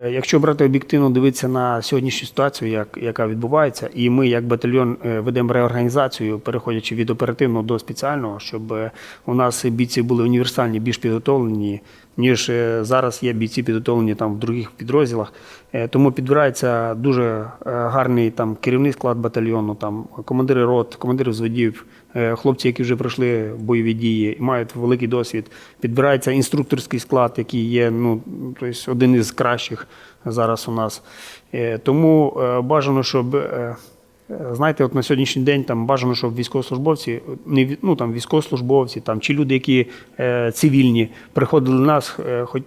Е, Якщо брати об'єктивно дивитися на сьогоднішню ситуацію, як, яка відбувається, і ми як батальйон е, ведемо реорганізацію, переходячи від оперативного до спеціального, щоб е, у нас бійці були універсальні, більш підготовлені, ніж е, зараз є бійці підготовлені там в других підрозділах. Е, Тому підбирається дуже е, гарний там керівний склад батальйону, там командири рот, командири взводів, хлопці, які вже пройшли бойові дії і мають великий досвід. Підбирається інструкторський склад, який є ну, тобто один із кращих зараз у нас. Тому бажано, щоб. Знаєте, от на сьогоднішній день там бажано, щоб військовослужбовці, не ну там військовослужбовці, там чи люди, які е, цивільні, приходили до нас, е, хоч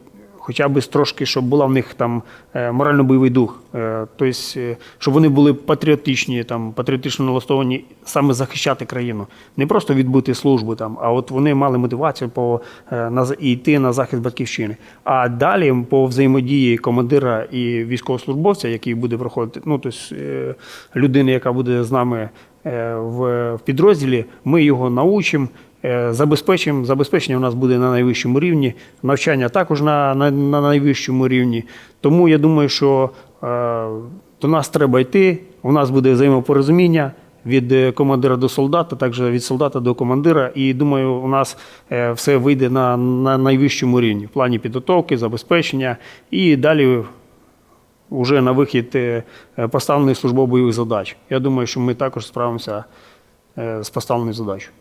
хоча б трошки, щоб була в них там е, морально-бойовий дух. Е, Тобто, е, щоб вони були патріотичні, там, патріотично налаштовані саме захищати країну. Не просто відбути службу, там, а от вони мали мотивацію по, на, і йти на захист батьківщини. А далі по взаємодії командира і військовослужбовця, який буде проходити, ну, тобто, людини, яка буде з нами в підрозділі, ми його научимо. Е, Забезпечимо, забезпечення у нас буде на найвищому рівні, навчання також на, на, на найвищому рівні. Тому я думаю, що е, до нас треба йти. У нас буде взаємопорозуміння від е, командира до солдата, також від солдата до командира. І думаю, у нас е, все вийде на, на найвищому рівні в плані підготовки, забезпечення і далі вже на вихід е, поставлених службово бойових задач. Я думаю, що ми також справимося з поставленою задачею.